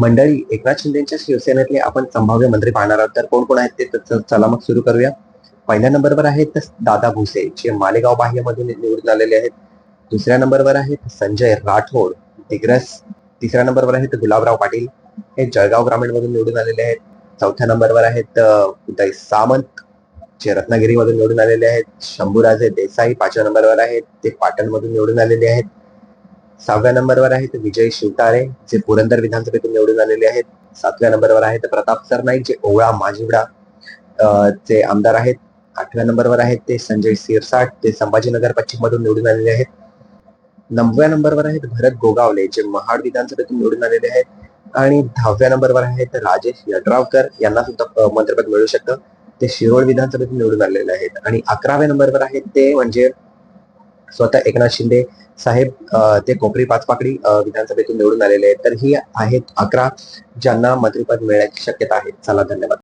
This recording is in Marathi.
मंडळी एकनाथ शिंदेच्या शिवसेनेतले आपण संभाव्य मंत्री पाहणार आहोत. तर कोण कोण आहेत ते? चला मग सुरू करूया. पहिल्या नंबरवर आहेत दादा भुसे जे मालेगाव बाह्यमधून निवडून आलेले आहेत. दुसऱ्या नंबरवर आहेत संजय राठोड दिग्रस. तिसऱ्या नंबरवर आहेत गुलाबराव पाटील. हे जळगाव ग्रामीण मधून निवडून आलेले आहेत. चौथ्या नंबरवर आहेत उदय सामंत जे रत्नागिरीमधून निवडून आलेले आहेत. शंभूराजे देसाई पाचव्या नंबरवर आहेत. ते पाटणमधून निवडून आलेले आहेत. सहाव्या नंबरवर आहेत विजय शिवतारे जे पुरंदर विधानसभेतून निवडून आलेले आहेत. सातव्या नंबरवर आहेत प्रताप सरनाईक जे ओवळा माजिवडा चे आमदार आहेत. आठव्या नंबरवर आहेत ते संजय सिरसाट ते संभाजीनगर पश्चिम मधून निवडून आलेले आहेत. नवव्या नंबरवर आहेत भरत गोगावले जे महाड विधानसभेतून निवडून आलेले आहेत. आणि दहाव्या नंबरवर आहेत राजेश यड्रावकर यांना सुद्धा मंत्रपद मंत्रिपद मिळू शकतं. ते शिरोळ विधानसभेतून निवडून आलेले आहेत. आणि अकराव्या नंबरवर आहेत ते म्हणजे स्वतः एकनाथ शिंदे साहेब ते कोपरी पाचपाकडी विधानसभेतून निवडून आलेले आहेत. तर ही आहेत अकरा ज्यांना मंत्रिपद मिळण्याची शक्यता आहे. चला धन्यवाद.